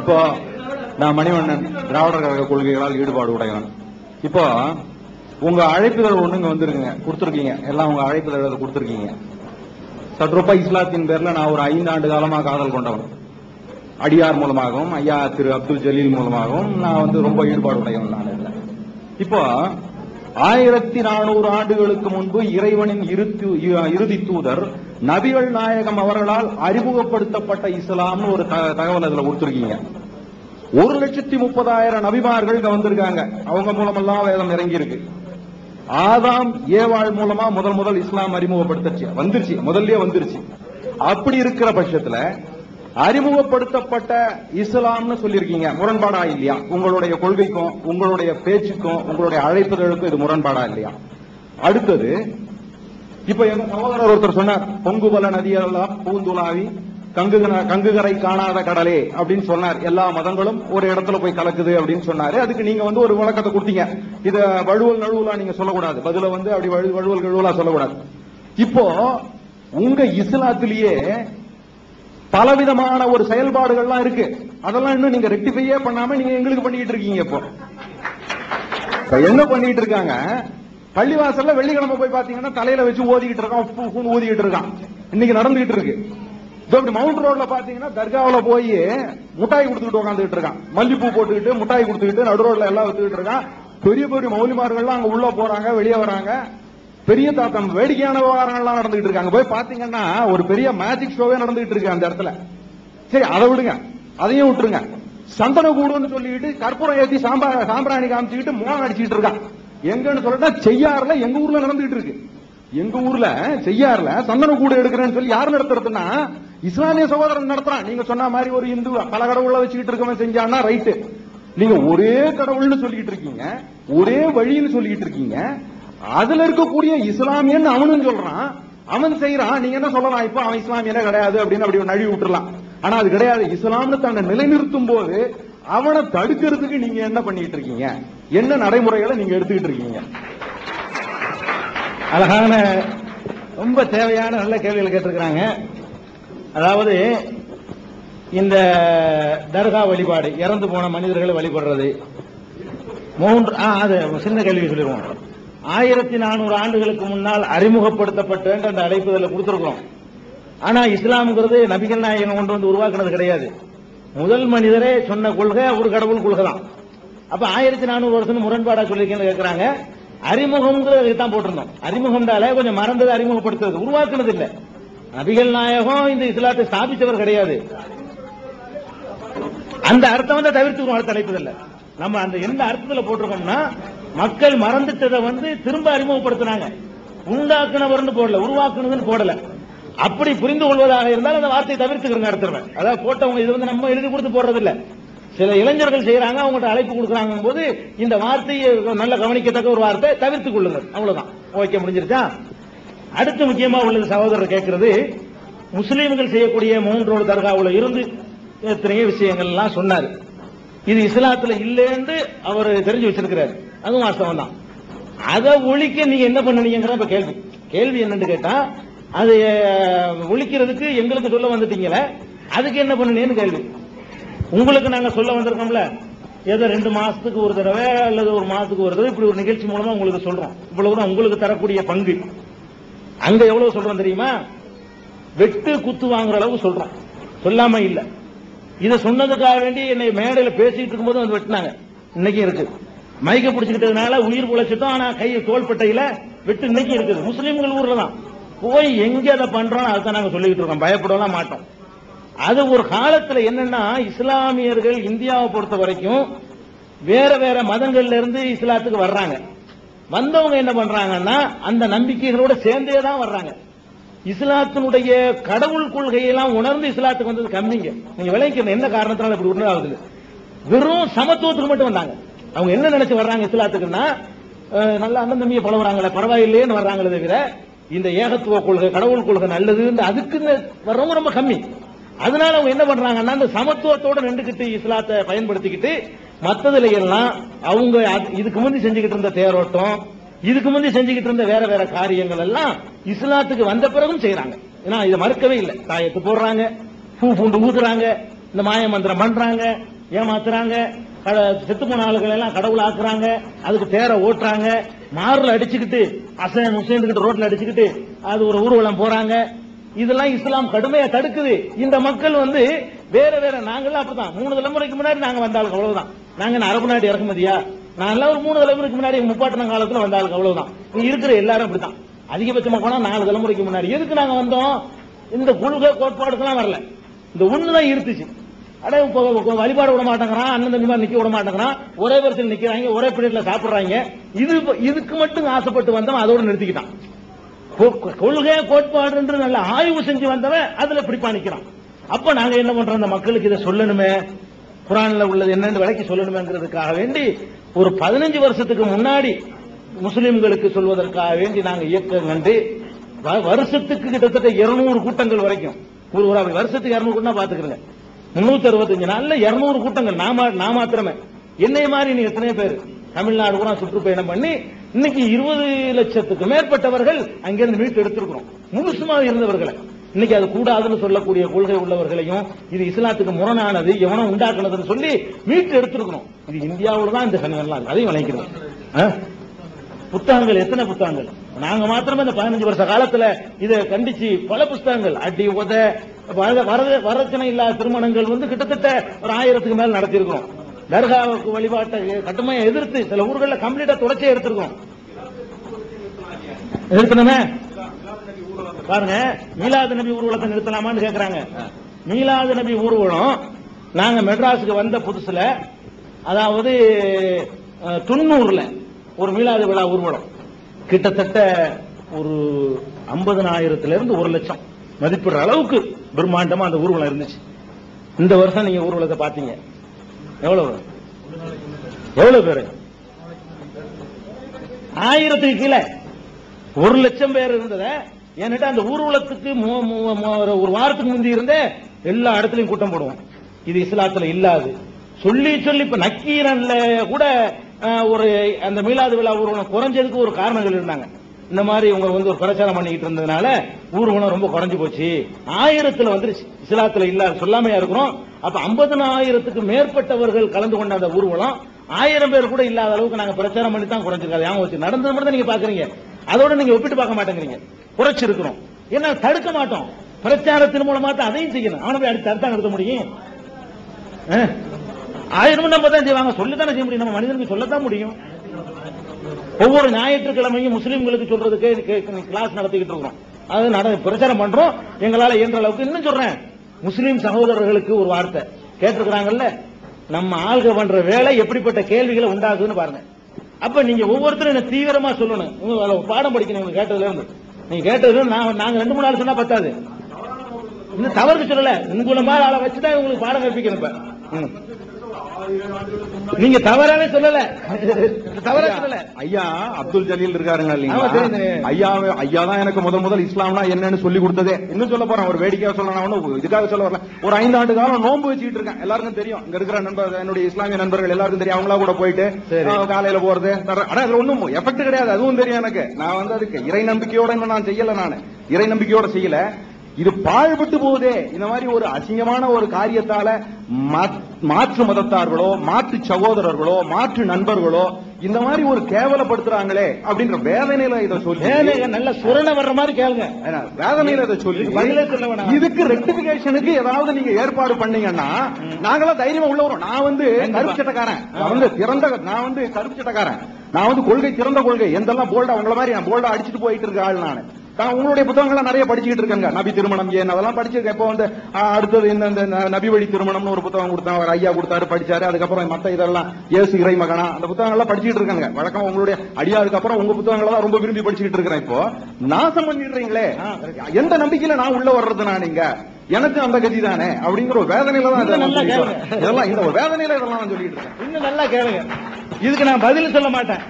இப்போ நான் மணிவண்ணன் திராவிடர் கழக கொள்கைகளால் ஈடுபாடு உடையவன். இப்போ உங்க அழைப்புகள் ஒண்ணுங்க வந்துருங்க கொடுத்துருக்கீங்க. எல்லாம் உங்க அழைப்புதழ் கொடுத்துருக்கீங்க. சட்ருப்பா இஸ்லாத்தின் பேர்ல நான் ஒரு ஐந்து ஆண்டு காலமாக காதல் கொண்டவன். அடியார் மூலமாகவும் ஐயா திரு அப்துல் ஜலீல் மூலமாகவும் நான் வந்து ரொம்ப ஈடுபாடு உடையவன் நான் இப்போ ஆயிரத்தி நானூறு ஆண்டுகளுக்கு முன்பு இறைவனின் இறுதி இறுதி தூதர் நபிகள் நாயகம் அவர்களால் அறிமுகப்படுத்தப்பட்ட இஸ்லாம்னு ஒரு த- தகவல் அதுல கொடுத்துருக்கீங்க. ஒரு லட்சத்தி முப்பதாயிரம் நபிமார்கள் இங்க வந்திருக்காங்க. அவங்க மூலமெல்லாம் வேதம் இறங்கி இருக்கு ஆதாம் ஏவாள் மூலமா முதல் முதல் இஸ்லாம் அறிமுகப்படுத்தச்சு. வந்துருச்சு. முதல்லயே வந்துருச்சு. அப்படி இருக்கிற பட்சத்துல அறிமுகப்படுத்தப்பட்ட இஸ்லாம்னு சொல்லியிருக்கீங்க. முரண்பாடா இல்லையா? உங்களுடைய கொள்கைக்கும் உங்களுடைய பேச்சுக்கும் உங்களுடைய அழைப்புகளுக்கும் இது முரண்பாடா இல்லையா? அடுத்தது இப்ப எங்க சகோதரர் ஒருத்தர் சொன்னார் பொங்குபல நதியெல்லாம் பூந்துலாவி கங்குகன கங்குகரை காணாத கடலே அப்படின்னு சொன்னார். எல்லா மதங்களும் ஒரு இடத்துல போய் கலக்குது அப்படின்னு சொன்னாரு. அதுக்கு நீங்க வந்து ஒரு விளக்கத்தை கொடுத்தீங்க. இத வழுவல் நழுவலா நீங்க சொல்லக்கூடாது. பதில வந்து அப்படி வழு- வழுவல் நழுவலா சொல்லக்கூடாது. இப்போ உங்க இஸ்லாத்திலேயே பலவிதமான ஒரு செயல்பாடுகள்லாம் இருக்கு. அதெல்லாம் இன்னும் நீங்க ரெக்டிஃபையே பண்ணாம நீங்க எங்களுக்கு பண்ணிட்டு இருக்கீங்க இப்போ என்ன பண்ணிட்டு இருக்காங்க? பள்ளிவாசல்ல வெள்ளிக்கிழமை போய் பாத்தீங்கன்னா தலையில வச்சு ஓதிக்கிட்டு இருக்கான் ஓதிக்கிட்டு இருக்கான். இன்னைக்கு நடந்துகிட்டு இருக்கு. இப்படி மவுண்ட் ரோட்ல பாத்தீங்கன்னா தர்காவில் போய் முட்டாய் கொடுத்துக்கிட்டு உட்காந்துட்டு இருக்கான். மல்லிப்பூ போட்டுக்கிட்டு முட்டாய் கொடுத்துக்கிட்டு நடு ரோட்ல எல்லாம் வச்சுக்கிட்டு இருக்கான். பெரிய பெரிய மௌலிமார்கள்லாம் அங்க உள்ள போறாங்க வெளியே வராங்க. பெரிய தாத்தம் வேடிக்கையான விவகாரங்கள்லாம் நடந்துகிட்டு இருக்காங்க. போய் பாத்தீங்கன்னா ஒரு பெரிய மேஜிக் ஷோவே நடந்துகிட்டு இருக்கு அந்த இடத்துல. சரி அதை விடுங்க. அதையும் விட்டுருங்க. சந்தன கூடுன்னு சொல்லிட்டு கற்பூரம் ஏற்றி சாம்பா சாம்பிராணி காமிச்சுக்கிட்டு மோகம் அடிச்சுக்கிட்டு இருக்கான். எங்கன்னு சொல்லிட்டா செய்யாறுல எங்க ஊர்ல நடந்துகிட்டு இருக்கு. எங்க ஊர்ல செய்யாறுல சந்தன கூடு எடுக்கிறேன்னு சொல்லி யார் நடத்துறதுன்னா இஸ்லாமிய சகோதரன் நடத்துறான். நீங்க சொன்ன மாதிரி ஒரு இந்து பல கடவுள வச்சுக்கிட்டு இருக்கவன் செஞ்சான்னா ரைட்டு நீங்க ஒரே கடவுள்னு சொல்லிட்டு இருக்கீங்க. ஒரே வழின்னு சொல்லிட்டு இருக்கீங்க. அதுல இருக்கக்கூடிய இஸ்லாமியன் அவனும் சொல்றான். அவன் செய்யறான் நீங்க என்ன சொல்லலாம்? இப்ப அவன் இஸ்லாமியனே கிடையாது அப்படின்னு அப்படி நழுவி விட்டுலாம் ஆனா அது கிடையாது. இஸ்லாம்னு தன்னை நிலைநிறுத்தும் போது அவனை தடுக்கிறதுக்கு நீங்க என்ன பண்ணிட்டு இருக்கீங்க? என்ன நடைமுறைகளை நீங்க எடுத்துக்கிட்டு இருக்கீங்க? அழகான ரொம்ப தேவையான நல்ல கேள்விகள் கேட்டிருக்கிறாங்க. அதாவது இந்த தர்கா வழிபாடு இறந்து போன மனிதர்களை வழிபடுறது. மூன்று அது சின்ன கேள்வி சொல்லிடுவோம். ஆயிரத்தி நானூறு ஆண்டுகளுக்கு முன்னால் அறிமுகப்படுத்தப்பட்ட அந்த அழைப்புதல கொடுத்துருக்கோம் ஆனா இஸ்லாம்ங்கிறது நபிகள் நாயகம் கொண்டு வந்து உருவாக்குனது கிடையாது. முதல் மனிதரே சொன்ன கொள்கை ஒரு கடவுள் கொள்கை தான் அப்ப ஆயிரத்தி நானூறு வருஷம் முரண்பாடா சொல்லியிருக்கேன்னு கேட்கறாங்க அறிமுகம்ங்கிறது தான் போட்டிருந்தோம். அறிமுகம்னால கொஞ்சம் மறந்தது அறிமுகப்படுத்துறது. உருவாக்குனது இல்ல நபிகள் நாயகம் இந்த இஸ்லாத்தை ஸ்தாபித்தவர் கிடையாது. அந்த அர்த்தம் வந்து தவிர்த்துக்கணும் அடுத்த தலைப்புதல்ல. நம்ம அந்த எந்த அர்த்தத்துல போட்டிருக்கோம்னா மக்கள் மறந்துட்டதை வந்து திரும்ப அறிமுகப்படுத்தினாங்க. உண்டாக்குனவர்னு போடல உருவாக்குனதுன்னு போடல. அப்படி புரிந்து கொள்வதாக இருந்தால் அந்த வார்த்தையை தவிர்த்துக்கிறோங்க அடுத்தவன் அதாவது போட்டவங்க இது வந்து நம்ம எழுதி கொடுத்து போடுறது சில இளைஞர்கள் செய்யறாங்க அவங்கள்ட்ட அழைப்பு கொடுக்குறாங்க போது இந்த வார்த்தையை நல்ல கவனிக்கத்தக்க ஒரு வார்த்தை தவிர்த்துக் கொள்ளுங்கள். அவ்வளவுதான். ஓகே முடிஞ்சிருச்சா? அடுத்து முக்கியமா உள்ளது சகோதரர் கேட்கிறது முஸ்லீம்கள் செய்யக்கூடிய மூன்றோடு தர்காவில் இருந்து எத்தனையோ விஷயங்கள் எல்லாம் சொன்னாரு. இது இஸ்லாத்துல இல்லைன்னு அவர் தெரிஞ்சு வச்சிருக்கிறார். அதுவும் வாஸ்தவம் தான் அதை ஒழிக்க நீங்க என்ன பண்ணுனீங்கிற இப்ப கேள்வி. கேள்வி என்னன்னு கேட்டா அது ஒழிக்கிறதுக்கு எங்களுக்கு சொல்ல வந்துட்டீங்களே அதுக்கு என்ன பண்ணுனீங்கன்னு கேள்வி. உங்களுக்கு நாங்க சொல்ல வந்திருக்கோம்ல. ஏதோ ரெண்டு மாசத்துக்கு ஒரு தடவை அல்லது ஒரு மாசத்துக்கு ஒரு தடவை இப்படி ஒரு நிகழ்ச்சி மூலமா உங்களுக்கு சொல்றோம். இவ்வளவுதான் உங்களுக்கு தரக்கூடிய பங்கு. அங்க எவ்வளவு சொல்றோம் தெரியுமா? வெட்டு குத்து வாங்குற அளவு சொல்றோம். சொல்லாம இல்ல. இதை சொன்னதுக்காக வேண்டி என்னை மேடையில பேசிட்டு இருக்கும்போது வந்து வெட்டினாங்க. இன்னைக்கும் இருக்கு. மைக்க பிடிச்சுக்கிட்டதுனால உயிர் உழைச்சிட்டோம் ஆனா கையை தோள்பட்டையில வெட்டு இன்னைக்கு இருக்குது. முஸ்லீம்கள் ஊர்ல தான் போய் எங்க அதை பண்றோம் அதுதான் நாங்க சொல்லிக்கிட்டு இருக்கோம். பயப்படலாம் மாட்டோம். அது ஒரு காலத்துல என்னன்னா இஸ்லாமியர்கள் இந்தியாவை பொறுத்த வரைக்கும் வேற வேற மதங்கள்ல இருந்து இஸ்லாத்துக்கு வர்றாங்க. வந்தவங்க என்ன பண்றாங்கன்னா அந்த நம்பிக்கைகளோட சேர்ந்தே தான் வர்றாங்க. இஸ்லாத்தினுடைய கடவுள் கொள்கையெல்லாம் உணர்ந்து இஸ்லாத்துக்கு வந்தது கம்மிங்க. நீங்க விளைவிக்கணும் என்ன காரணத்தினால இப்படி உணராகுது வெறும் சமத்துவத்துக்கு மட்டும் வந்தாங்க. அவங்க என்ன நினைச்சு வர்றாங்க இஸ்லாத்துக்குன்னா நல்ல அண்ணன் தம்பியை பழகுறாங்களே பரவாயில்லையேன்னு வர்றாங்களே தவிர இந்த ஏகத்துவ கொள்கை கடவுள் கொள்கை நல்லதுன்னு அதுக்குன்னு வர்றவங்க ரொம்ப கம்மி. அதனால அவங்க என்ன பண்றாங்கன்னா அந்த சமத்துவத்தோட நின்றுக்கிட்டு இஸ்லாத்தை பயன்படுத்திக்கிட்டு மத்ததுல எல்லாம் அவங்க அது- இதுக்கு முந்தி செஞ்சுக்கிட்டு இருந்த தேரோட்டம் இதுக்கு முந்தி செஞ்சுக்கிட்டு இருந்த வேற வேற காரியங்கள் எல்லாம் இஸ்லாத்துக்கு வந்த பிறகும் செய்யறாங்க ஏன்னா இதை மறுக்கவே இல்லை. தாயத்து போடுறாங்க பூ பூண்டு ஊதுறாங்க இந்த மாய மந்திரம் பண்றாங்க ஏமாத்துறாங்க கட- செத்து போன ஆளுகள் எல்லாம் கடவுள் ஆக்குறாங்க அதுக்கு தேரை ஓட்டுறாங்க மாறுல அடிச்சுக்கிட்டு அசன் உசேந்துக்கிட்டு ரோட்ல அடிச்சுக்கிட்டு அது ஒரு ஊர்வலம் போறாங்க இதெல்லாம் இஸ்லாம் கடுமையா தடுக்குது. இந்த மக்கள் வந்து வேற வேற நாங்கெல்லாம் அப்படிதான் மூணு தலைமுறைக்கு முன்னாடி நாங்க வந்தாளுக்கு அவ்வளவுதான். நாங்க என்ன அரபு நாடு இறக்குமதியா? நான் ஒரு மூணு தலைமுறைக்கு முன்னாடி முப்பாட்டின காலத்துல வந்தாளுக்கு அவ்வளவுதான். இருக்கிற எல்லாரும் அப்படிதான் அதிகபட்சமா போனா நாலு தலைமுறைக்கு முன்னாடி. எதுக்கு நாங்க வந்தோம்? இந்த கொள்கை கோட்பாடுக்கெல்லாம் வரல. இந்த ஒண்ணுதான் இருந்துச்சு. அட இப்போ வழிபாடு விட மாட்டேங்கிறான் அண்ணன் தம்பி நிக்க விட மாட்டேங்கிறான் ஒரே வரிசையில் நிக்கிறாங்க ஒரே பிளேட்ல சாப்பிடுறாங்க. இது இதுக்கு மட்டும் ஆசைப்பட்டு வந்தவன் அதோட நிறுத்திக்கிட்டான். கொள்கை கோட்பாடு என்று நல்ல ஆய்வு செஞ்சு வந்தவன் அதுல பிடிப்பா நிக்கிறான் அப்ப நாங்க என்ன பண்றோம்? அந்த மக்களுக்கு இதை சொல்லணுமே? குரான்ல உள்ளது என்னன்னு விலைக்கு சொல்லணுமேங்கிறதுக்காக வேண்டி ஒரு பதினஞ்சு வருஷத்துக்கு முன்னாடி முஸ்லிம்களுக்கு சொல்வதற்காக வேண்டி நாங்க இயக்கம் கண்டு வ- வருஷத்துக்கு கிட்டத்தட்ட 200 கூட்டங்கள் வரைக்கும். ஒரு ஒரு வருஷத்துக்கு 200 கூட்டம் பாத்துக்கிறேங்க முன்னூத்தி அறுபத்தஞ்சு நாள்ல 200 கூட்டங்கள். நாம நான் மாத்திரமே. என்னைய மாதிரி நீ எத்தனை பேர். தமிழ்நாடு கூட சுற்றுப்பயணம் பண்ணி இன்னைக்கு இருபது லட்சத்துக்கு மேற்பட்டவர்கள் அங்கிருந்து மீட்டு எடுத்திருக்கிறோம். முழுசுமா இருந்தவர்களை. இன்னைக்கு அது கூடாதுன்னு சொல்லக்கூடிய கொள்கை உள்ளவர்களையும் இது இஸ்லாத்துக்கு முரணானது எவனோ உண்டாக்குனதுன்னு சொல்லி மீட்டு எடுத்திருக்கிறோம். இது இந்தியாவுல தான் இந்த சனியெல்லாம் அதையும் வளைக்கிறோம் புத்தகங்கள் எத்தனை புத்தகங்கள்? நாங்க மாத்திரமே இந்த பதினஞ்சு வருஷ காலத்துல இதை கண்டிச்சு பல புத்தகங்கள். அடி உத வரதட்சணை இல்லாத திருமணங்கள் வந்து கிட்டத்தட்ட ஒரு ஆயிரத்துக்கு மேல நடத்தியிருக்கிறோம். தர்காவுக்கு வழிபாட்டை கட்டுமையை எதிர்த்து சில ஊர்களில் கம்ப்ளீட்டா தொடர்ச்சியை எடுத்திருக்கோம். நிறுத்தணுமே பாருங்க மீலாது நபி ஊர்வலத்தை நிறுத்தலாமான்னு கேக்குறாங்க. மீலாது நபி ஊர்வலம் நாங்க மெட்ராஸுக்கு வந்த புதுசுல அதாவது அஹ், தொண்ணூறுல ஒரு மீலாது விழா ஊர்வலம். கிட்டத்தட்ட ஒரு ஐம்பதனாயிரத்துல இருந்து ஒரு லட்சம் மதிப்பிடுற அளவுக்கு பிரம்மாண்டமா அந்த ஊர்வலம் இருந்துச்சு. இந்த வருஷம் நீங்க ஊர்வலத்தை பாத்தீங்க எவ்வளவு? எவ்வளவு பேரு? ஆயிரத்துக்கு கீழே. ஒரு லட்சம் பேர் இருந்தத என்கிட்ட அந்த ஊர்வலத்துக்கு மு- மு- ஒரு- வாரத்துக்கு முந்தி இருந்தே எல்லா இடத்துலயும் கூட்டம் போடுவோம். இது இஸ்லாத்துல இல்லாது. சொல்லி சொல்லி இப்ப நக்கீரன்ல கூட ஒரு அந்த மீலாது விழா ஊர்வலம் குறைஞ்சதுக்கு ஒரு காரணங்கள் இருந்தாங்க. இந்த மாதிரி இவங்க வந்து ஒரு பிரச்சாரம் பண்ணிக்கிட்டு இருந்ததுனால ஊர்வலம் ரொம்ப குறைஞ்சு போச்சு. ஆயிரத்துல வந்து இஸ்லாத்துல இல்ல சொல்லாமையா இருக்கிறோம். அப்ப ஐம்பதனாயிரத்துக்கு மேற்பட்டவர்கள் கலந்து கொண்ட அந்த ஊர்வலம் ஆயிரம் பேர் கூட இல்லாத அளவுக்கு நாங்க பிரச்சாரம் பண்ணி தான் குறைஞ்சிருக்காது ஞாபகம் வச்சு நடந்தது மட்டும் தான் நீங்க பாக்குறீங்க. அதோட நீங்க ஒப்பிட்டு பார்க்க மாட்டேங்கிறீங்க. குறைச்சிருக்கிறோம். ஏன்னா தடுக்க மாட்டோம். பிரச்சாரத்தின் மூலமா தான் அதையும் செய்யணும். அவனை போய் அடுத்து தடுத்தா நிறுத்த முடியும்? ஆயிரமும் ஆயிரம் நம்ம தான் செய்வாங்க. சொல்லத்தானே செய்ய முடியும். நம்ம மனிதனுக்கு சொல்லத்தான் முடியும். ஒவ்வொரு ஞாயிற்றுக்கிழமையும் முஸ்லீம்களுக்கு சொல்றதுக்கு கிளாஸ் நடத்திக்கிட்டு இருக்கிறோம். அது நட பிரச்சாரம் பண்றோம். எங்களால இயன்ற அளவுக்கு இன்னும் சொல்றேன். முஸ்லீம் சகோதரர்களுக்கு ஒரு வார்த்தை. கேட்டிருக்கிறாங்கல்ல நம்ம ஆள்க பண்ற வேலை எப்படிப்பட்ட கேள்விகளை உண்டாகுதுன்னு பாருங்க. அப்ப நீங்க ஒவ்வொருத்தரும் என்ன தீவிரமா சொல்லணும். பாடம் படிக்கணும் கேட்டதுல இருந்து. நீங்க கேட்டது நான் நாங்க ரெண்டு மூணு நாள் சொன்னா பத்தாது. இன்னும் தவறுக்கு சொல்லல. உங்களை மாதிரி ஆளை வச்சுதான் உங்களுக்கு பாடம் கற்பிக்கணும் இப்ப. ம். நீங்க தவறாவே சொல்லல. தவறா சொல்லல. ஐயா அப்துல் ஜலீல் இருக்காருங்க இல்லீங்களா. ஐயா ஐயா தான் எனக்கு முத முதல் இஸ்லாம்னா என்னன்னு சொல்லி கொடுத்ததே. இன்னும் சொல்ல போறேன்? ஒரு வேடிக்கையா சொல்ல நான் ஒண்ணும் இதுக்காக சொல்ல வரல. ஒரு ஐந்து ஆண்டு காலம் நோன்பு வச்சுக்கிட்டு இருக்கேன். எல்லாருக்கும் தெரியும். இங்க இருக்கிற நண்பர் என்னுடைய இஸ்லாமிய நண்பர்கள் எல்லாருக்கும் தெரியும். அவங்களா கூட போயிட்டு காலையில போறது ஆனா அதுல ஒண்ணும் எஃபெக்ட் கிடையாது. அதுவும் தெரியும் எனக்கு. நான் வந்து அதுக்கு இறை நம்பிக்கையோட இன்னும் நான் செய்யல நானு. இறை நம்பிக்கையோட செய்யல. இது பாழ்பட்டு போகுதே. இந்த மாதிரி ஒரு அசிங்கமான ஒரு காரியத்தால மாற்று மதத்தார்களோ மாற்று சகோதரர்களோ மாற்று நண்பர்களோ இந்த மாதிரி ஒரு கேவலப்படுத்துறாங்களே அப்படின்ற வேதனையில இதை சொல்லி நல்ல சுரண வர்ற மாதிரி கேளுங்க. வேதனையில இதை சொல்லி இதுக்கு ரெக்டிபிகேஷனுக்கு ஏதாவது நீங்க ஏற்பாடு பண்ணீங்கன்னா நாங்களாம் தைரியமா உள்ள வரோம். நான் வந்து. கருப்பு சட்டக்காரன். வந்து திறந்த நான் வந்து கருப்பு சட்டக்காரன். நான் வந்து கொள்கை திறந்த கொள்கை. எந்தெல்லாம் போல்டா உங்கள மாதிரி நான் போல்டா அடிச்சுட்டு போயிட்டு இருக்க ஆள் நான். நான் உங்களுடைய புத்தகங்கள்லாம் நிறைய படிச்சுக்கிட்டு இருக்கேங்க நபி திருமணம் ஏன்? அதெல்லாம் படிச்சிருக்கேன். இப்போ வந்து அடுத்தது இந்த இந்த நபி வழி திருமணம்னு ஒரு புத்தகம் கொடுத்தாங்க அவர் ஐயா கொடுத்தாரு படிச்சாரு. அதுக்கப்புறம் மத்த இதெல்லாம் இயேசு இறை மகனா அந்த புத்தகங்கள்லாம் படிச்சுக்கிட்டு இருக்காங்க வழக்கமா உங்களுடைய அடியாருக்கு அப்புறம் உங்க புத்தகங்களை தான் ரொம்ப விரும்பி படிச்சுக்கிட்டு இருக்கிறேன் இப்போ. நாசம் பண்ணிடுறீங்களே. எந்த நம்பிக்கையில நான் உள்ள வர்றது நான் இங்க? எனக்கு அந்த கதி தானே? அப்படிங்கிற ஒரு வேதனையில தான் நல்லா. இதெல்லாம் இந்த ஒரு வேதனையில இதெல்லாம் நான் சொல்லிட்டு இருக்கேன். இன்னும் நல்லா கேளுங்க. இதுக்கு நான் பதில் சொல்ல மாட்டேன்.